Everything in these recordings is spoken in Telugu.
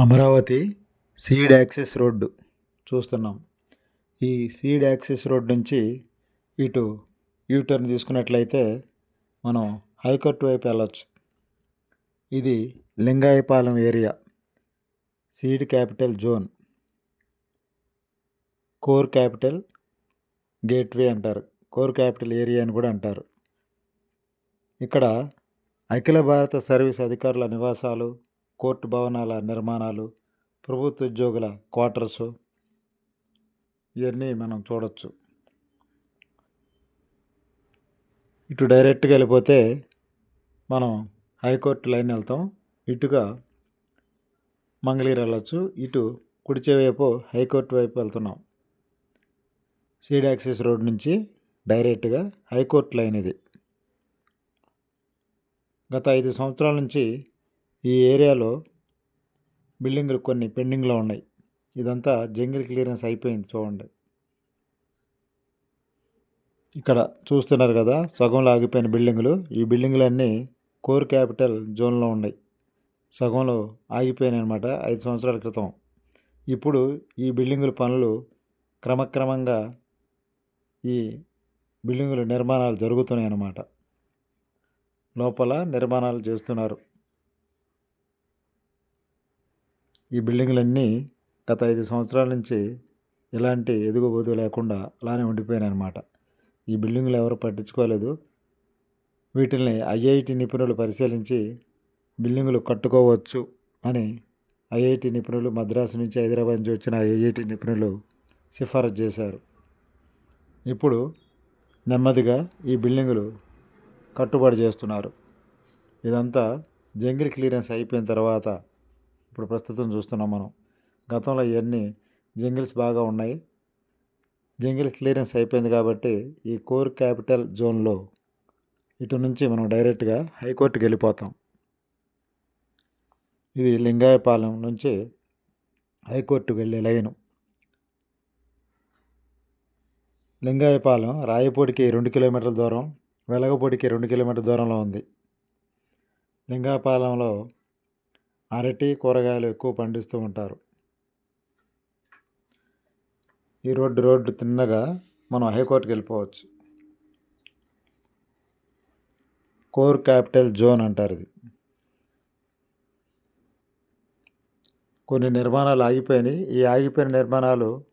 అమరావతి సీడ్ యాక్సెస్ రోడ్డు చూస్తున్నాం. ఈ సీడ్ యాక్సెస్ రోడ్ నుంచి ఇటు యూటర్న్ తీసుకున్నట్లయితే మనం హైకోర్టు వైపు వెళ్ళొచ్చు. ఇది Lingayapalem area seed capital zone core capital gateway అంటారు. కోర్ క్యాపిటల్ ఏరియా అని కూడా అంటారు. ఇక్కడ అఖిల భారత సర్వీస్ అధికారుల నివాసాలు కోర్టు భవనాల నిర్మాణాలు ప్రభుత్వ ఉద్యోగుల క్వార్టర్సు ఇవన్నీ మనం చూడవచ్చు ఇటు డైరెక్ట్గా వెళ్ళిపోతే మనం హైకోర్టు లైన్ వెళ్తాం. ఇటుగా మంగళగిరి వెళ్ళొచ్చు. ఇటు కుడిచే వైపు హైకోర్టు వైపు వెళ్తున్నాం. సీడ్ యాక్సెస్ రోడ్ నుంచి డైరెక్ట్గా హైకోర్టు లైన్ ఇది. గత ఐదు సంవత్సరాల నుంచి ఈ ఏరియాలో బిల్డింగులు కొన్ని పెండింగ్లో ఉన్నాయి. ఇదంతా జంగిల్ క్లియరెన్స్ అయిపోయింది చూడండి. ఇక్కడ చూస్తున్నారు కదా సగంలో ఆగిపోయిన బిల్డింగులు. ఈ బిల్డింగులన్నీ కోర్ క్యాపిటల్ జోన్లో ఉన్నాయి. సగంలో ఆగిపోయినాయి అనమాట ఐదు సంవత్సరాల క్రితం. ఇప్పుడు ఈ బిల్డింగుల పనులు క్రమక్రమంగా ఈ బిల్డింగుల నిర్మాణాలు జరుగుతున్నాయి అన్నమాట. లోపల నిర్మాణాలు చేస్తున్నారు. ఈ బిల్డింగులన్నీ గత ఐదు సంవత్సరాల నుంచి ఎలాంటి ఎదుగుబోదు లేకుండా అలానే ఉండిపోయినాయి అనమాట ఈ బిల్డింగులు ఎవరు పట్టించుకోలేదు. వీటిని ఐఐటి నిపుణులు పరిశీలించి బిల్డింగులు కట్టుకోవచ్చు అని ఐఐటి నిపుణులు మద్రాసు నుంచి హైదరాబాద్ నుంచి వచ్చిన ఐఐటి నిపుణులు సిఫారసు చేశారు. ఇప్పుడు నెమ్మదిగా ఈ బిల్డింగులు కట్టుబడి చేస్తున్నారు. ఇదంతా జంగిల్ క్లియరెన్స్ అయిపోయిన తర్వాత ఇప్పుడు ప్రస్తుతం చూస్తున్నాం మనం. గతంలో ఇవన్నీ జంగిల్స్ బాగా ఉన్నాయి. జంగిల్ క్లియరెన్స్ అయిపోయింది కాబట్టి ఈ కోర్ క్యాపిటల్ జోన్లో ఇటు నుంచి మనం డైరెక్ట్గా హైకోర్టుకి వెళ్ళిపోతాం. ఇది లింగాయపాలెం నుంచి హైకోర్టుకు వెళ్ళే లైను. లింగాయపాలెం రాయపూడికి రెండు కిలోమీటర్ల దూరం వెలగపూడికి రెండు కిలోమీటర్ల దూరంలో ఉంది. లింగాయపాలెంలో అరటి కూరగాయలు ఎక్కువ పండిస్తూ ఉంటారు. ఈ రోడ్డు రోడ్డు తిన్నగా మనం హైకోర్టుకి వెళ్ళిపోవచ్చు. కోర్ క్యాపిటల్ జోన్ అంటారు ఇది. కొన్ని నిర్మాణాలు ఆగిపోయినాయి. ఈ ఆగిపోయిన నిర్మాణాలు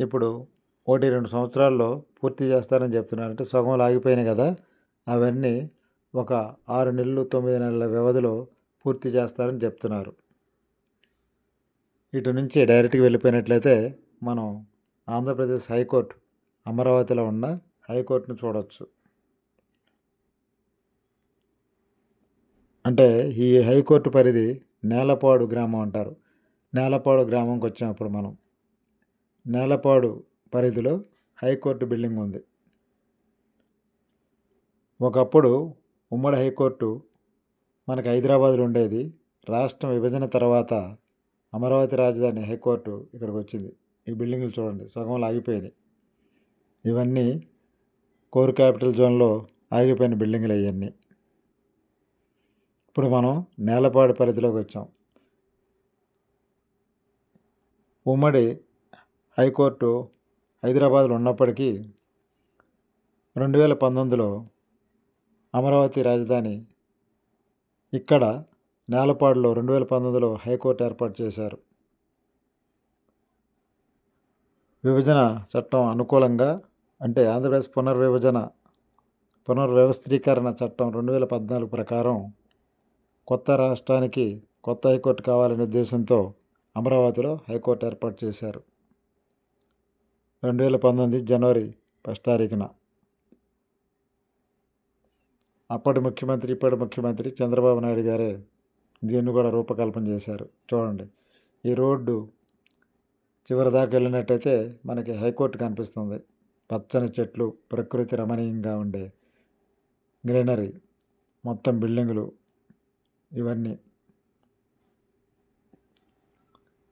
ఇప్పుడు ఒకటి రెండు సంవత్సరాల్లో పూర్తి చేస్తారని చెప్తున్నారు అంటే సగంలో ఆగిపోయినాయి కదా. అవన్నీ ఒక ఆరు నెలలు తొమ్మిది నెలల వ్యవధిలో పూర్తి చేస్తారని చెప్తున్నారు. ఇటు నుంచి డైరెక్ట్గా వెళ్ళిపోయినట్లయితే మనం ఆంధ్రప్రదేశ్ హైకోర్టు అమరావతిలో ఉన్న హైకోర్టును చూడవచ్చు అంటే ఈ హైకోర్టు పరిధి నేలపాడు గ్రామం అంటారు. నేలపాడు గ్రామంకి వచ్చినప్పుడు మనం నేలపాడు పరిధిలో హైకోర్టు బిల్డింగ్ ఉంది. ఒకప్పుడు ఉమ్మడి హైకోర్టు మనకి హైదరాబాద్లో ఉండేది. రాష్ట్రం విభజన తర్వాత అమరావతి రాజధాని హైకోర్టు ఇక్కడికి వచ్చింది. ఈ బిల్డింగ్లు చూడండి సగంలో ఆగిపోయినాయి ఇవన్నీ కోర్ క్యాపిటల్ జోన్లో ఆగిపోయిన బిల్డింగ్లు అవన్నీ ఇప్పుడు మనం నేలపాడు పరిధిలోకి వచ్చాం. ఉమ్మడి హైకోర్టు హైదరాబాద్లో ఉన్నప్పటికీ రెండు వేల పంతొమ్మిదిలో అమరావతి రాజధాని ఇక్కడ నేలపాడులో రెండు వేల పంతొమ్మిదిలో హైకోర్టు ఏర్పాటు చేశారు. విభజన చట్టం అనుకూలంగా అంటే ఆంధ్రప్రదేశ్ పునర్విభజన పునర్వ్యవస్థీకరణ చట్టం రెండు వేల పద్నాలుగు ప్రకారం కొత్త రాష్ట్రానికి కొత్త హైకోర్టు కావాలనే ఉద్దేశంతో అమరావతిలో హైకోర్టు ఏర్పాటు చేశారు. రెండు వేల పంతొమ్మిది జనవరి ఫస్ట్ తారీఖున. అప్పటి ముఖ్యమంత్రి ఇప్పటి ముఖ్యమంత్రి చంద్రబాబు నాయుడు గారే దీన్ని కూడా రూపకల్పన చేశారు. చూడండి ఈ రోడ్డు చివరి దాకా వెళ్ళినట్టయితే మనకి హైకోర్టు కనిపిస్తుంది. పచ్చని చెట్లు ప్రకృతి రమణీయంగా ఉండే గ్రీనరీ మొత్తం బిల్డింగులు ఇవన్నీ.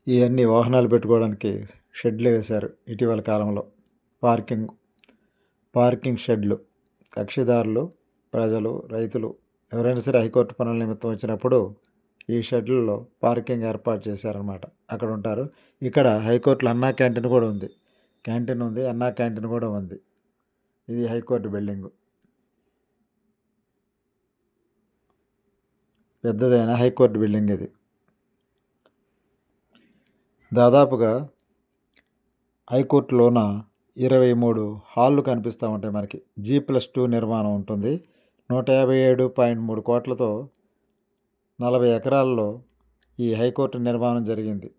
ఇవన్నీ వాహనాలు పెట్టుకోవడానికి షెడ్లు వేశారు ఇటీవల కాలంలో. పార్కింగ్ పార్కింగ్ షెడ్లు కక్షిదారులు ప్రజలు రైతులు ఎవరైనా సరే హైకోర్టు పనుల నిమిత్తం వచ్చినప్పుడు ఈ షెడ్లలో పార్కింగ్ ఏర్పాటు చేశారనమాట అక్కడ ఉంటారు. ఇక్కడ హైకోర్టులో అన్నా క్యాంటీన్ కూడా ఉంది. క్యాంటీన్ ఉంది అన్నా క్యాంటీన్ కూడా ఉంది. ఇది హైకోర్టు బిల్డింగ్. పెద్దదైన హైకోర్టు బిల్డింగ్ ఇది. దాదాపుగా హైకోర్టులోన ఇరవై మూడు హాళ్ళు కనిపిస్తూ ఉంటాయి మనకి. జీ ప్లస్ టూ నిర్మాణం ఉంటుంది. నూట యాభై ఏడు పాయింట్ మూడు కోట్లతో నలభై ఎకరాల్లో ఈ హైకోర్టు నిర్మాణం జరిగింది.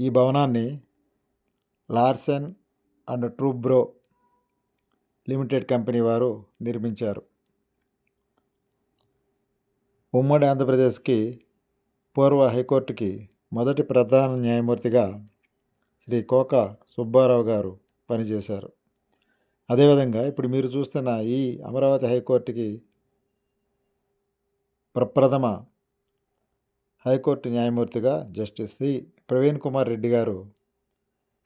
ఈ భవనాన్ని Larsen and Toubro limited company వారు నిర్మించారు. ఉమ్మడి ఆంధ్రప్రదేశ్కి పూర్వ హైకోర్టుకి మొదటి ప్రధాన న్యాయమూర్తిగా శ్రీ కోక సుబ్బారావు గారు పనిచేశారు. అదేవిధంగా ఇప్పుడు మీరు చూస్తున్న ఈ అమరావతి హైకోర్టుకి ప్రప్రథమ హైకోర్టు న్యాయమూర్తిగా జస్టిస్ సి. ప్రవీణ్ కుమార్ రెడ్డి గారు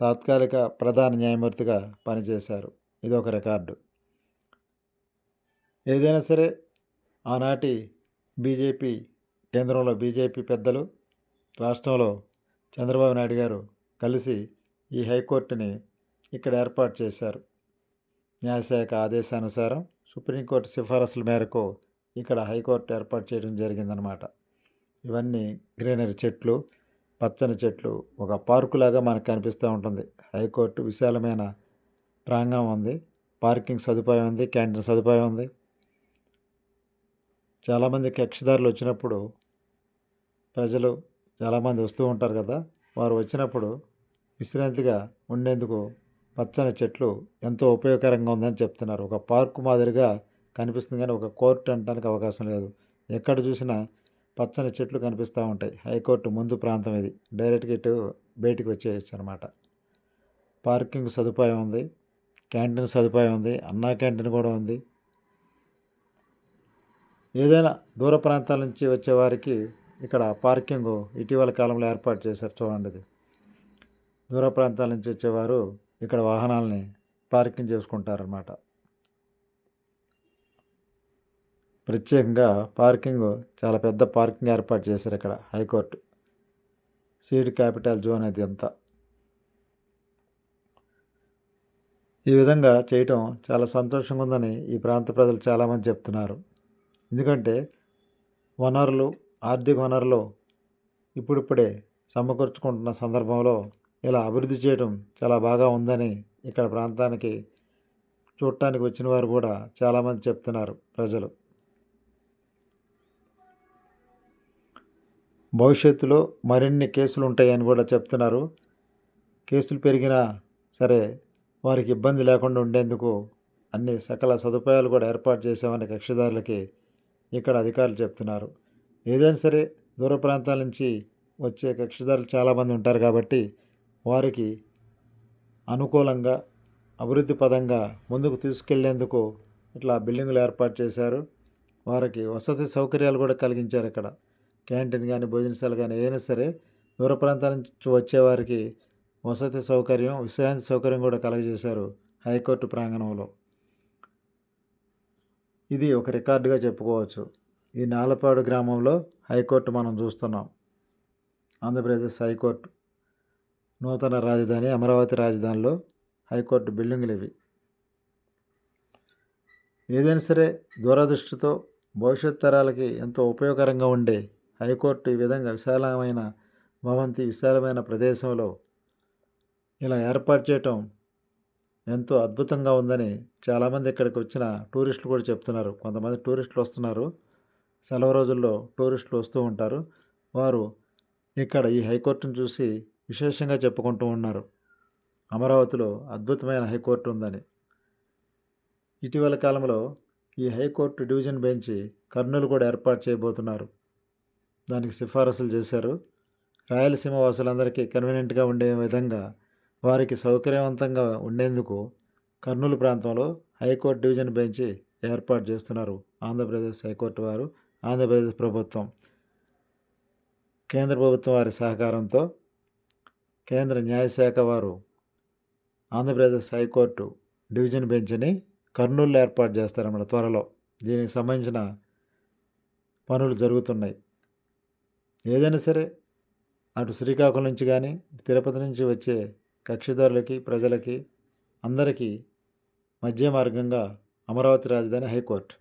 తాత్కాలిక ప్రధాన న్యాయమూర్తిగా పనిచేశారు. ఇది ఒక రికార్డు. ఏదైనా సరే ఆనాటి బీజేపీ కేంద్రంలో బీజేపీ పెద్దలు రాష్ట్రంలో చంద్రబాబు నాయుడు గారు కలిసి ఈ హైకోర్టుని ఇక్కడ ఏర్పాటు చేశారు. న్యాయశాఖ ఆదేశానుసారం సుప్రీంకోర్టు సిఫారసుల మేరకు ఇక్కడ హైకోర్టు ఏర్పాటు చేయడం జరిగిందనమాట ఇవన్నీ గ్రీనరీ చెట్లు పచ్చని చెట్లు ఒక పార్కు లాగా మనకు కనిపిస్తూ ఉంటుంది. హైకోర్టు విశాలమైన ప్రాంగణం ఉంది. పార్కింగ్ సదుపాయం ఉంది క్యాంటీన్ సదుపాయం ఉంది. చాలామంది కక్షిదారులు వచ్చినప్పుడు ప్రజలు చాలామంది వస్తూ ఉంటారు కదా. వారు వచ్చినప్పుడు విశ్రాంతిగా ఉండేందుకు పచ్చని చెట్లు ఎంతో ఉపయోగకరంగా ఉందని చెప్తున్నారు. ఒక పార్కు మాదిరిగా కనిపిస్తుంది కానీ ఒక కోర్టు అనడానికి అవకాశం లేదు. ఎక్కడ చూసినా పచ్చని చెట్లు కనిపిస్తూ ఉంటాయి. హైకోర్టు ముందు ప్రాంతం ఇది. డైరెక్ట్గా ఇటు బయటికి వచ్చేయచ్చు అనమాట పార్కింగ్ సదుపాయం ఉంది. క్యాంటీన్ సదుపాయం ఉంది. అన్నా క్యాంటీన్ కూడా ఉంది. ఏదైనా దూర ప్రాంతాల నుంచి వచ్చేవారికి ఇక్కడ పార్కింగ్ ఇటీవల కాలంలో ఏర్పాటు చేశారు చూడండి ఇది. దూర ప్రాంతాల నుంచి వచ్చేవారు ఇక్కడ వాహనాలని పార్కింగ్ చేసుకుంటారన్నమాట. ప్రత్యేకంగా పార్కింగ్ చాలా పెద్ద పార్కింగ్ ఏర్పాటు చేశారు ఇక్కడ హైకోర్టు. సీడ్ క్యాపిటల్ జోన్ అది అంతా. ఈ విధంగా చేయటం చాలా సంతోషంగా ఉందని ఈ ప్రాంత ప్రజలు చాలామంది చెప్తున్నారు. ఎందుకంటే వనరులు ఆర్థిక వనరులు ఇప్పుడిప్పుడే సమకూర్చుకుంటున్న సందర్భంలో ఇలా అభివృద్ధి చేయడం చాలా బాగా ఉందని ఇక్కడ ప్రాంతానికి చూడటానికి వచ్చిన వారు కూడా చాలామంది చెప్తున్నారు ప్రజలు. భవిష్యత్తులో మరిన్ని కేసులు ఉంటాయని కూడా చెప్తున్నారు. కేసులు పెరిగినా సరే వారికి ఇబ్బంది లేకుండా ఉండేందుకు అన్ని సకల సదుపాయాలు కూడా ఏర్పాటు చేసామని కక్షిదారులకి ఇక్కడ అధికారులు చెప్తున్నారు. ఏదైనా సరే దూర ప్రాంతాల నుంచి వచ్చే కక్షిదారులు చాలామంది ఉంటారు కాబట్టి వారికి అనుకూలంగా అభివృద్ధి పదంగా ముందుకు తీసుకెళ్ళేందుకు ఇట్లా బిల్డింగులు ఏర్పాటు చేశారు. వారికి వసతి సౌకర్యాలు కూడా కలిగించారు ఇక్కడ. క్యాంటీన్ కానీ భోజనశాల కానీ ఏదైనా సరే దూర ప్రాంతాల నుంచి వచ్చేవారికి వసతి సౌకర్యం విశ్రాంతి సౌకర్యం కూడా కలగజేశారు హైకోర్టు ప్రాంగణంలో. ఇది ఒక రికార్డుగా చెప్పుకోవచ్చు. ఈ నాలపాడు గ్రామంలో హైకోర్టు మనం చూస్తున్నాం. Andhra Pradesh high court. నూతన రాజధాని అమరావతి రాజధానిలో హైకోర్టు బిల్డింగ్లు ఇవి ఏదైనా సరే దూరదృష్టితో భవిష్యత్ తరాలకి ఎంతో ఉపయోగకరంగా ఉండే హైకోర్టు ఈ విధంగా విశాలమైన భవంతి విశాలమైన ప్రదేశంలో ఇలా ఏర్పాటు చేయటం ఎంతో అద్భుతంగా ఉందని చాలామంది ఇక్కడికి వచ్చిన టూరిస్టులు కూడా చెప్తున్నారు. కొంతమంది టూరిస్టులు వస్తున్నారు. సెలవు రోజుల్లో టూరిస్టులు వస్తూ ఉంటారు. వారు ఇక్కడ ఈ హైకోర్టును చూసి విశేషంగా చెప్పుకుంటూ ఉన్నారు. అమరావతిలో అద్భుతమైన హైకోర్టు ఉందని. ఇటీవల కాలంలో ఈ హైకోర్టు డివిజన్ బెంచ్ కర్నూలు కూడా ఏర్పాటు చేయబోతున్నారు. దానికి సిఫారసులు చేశారు. రాయలసీమ వాసులందరికీ కన్వీనియంట్గా ఉండే విధంగా వారికి సౌకర్యవంతంగా ఉండేందుకు కర్నూలు ప్రాంతంలో హైకోర్టు డివిజన్ బెంచ్ ఏర్పాటు చేస్తున్నారు. ఆంధ్రప్రదేశ్ హైకోర్టు వారు ఆంధ్రప్రదేశ్ ప్రభుత్వం. కేంద్ర ప్రభుత్వం వారి సహకారంతో కేంద్ర న్యాయశాఖ వారు ఆంధ్రప్రదేశ్ హైకోర్టు డివిజన్ బెంచ్ని కర్నూలులో ఏర్పాటు చేస్తారన్నమాట త్వరలో. దీనికి సంబంధించిన పనులు జరుగుతున్నాయి. ఏదైనా సరే అటు శ్రీకాకుళం నుంచి కానీ తిరుపతి నుంచి వచ్చే కక్షిదారులకి ప్రజలకి అందరికీ మధ్య మార్గంగా అమరావతి రాజధాని హైకోర్టు.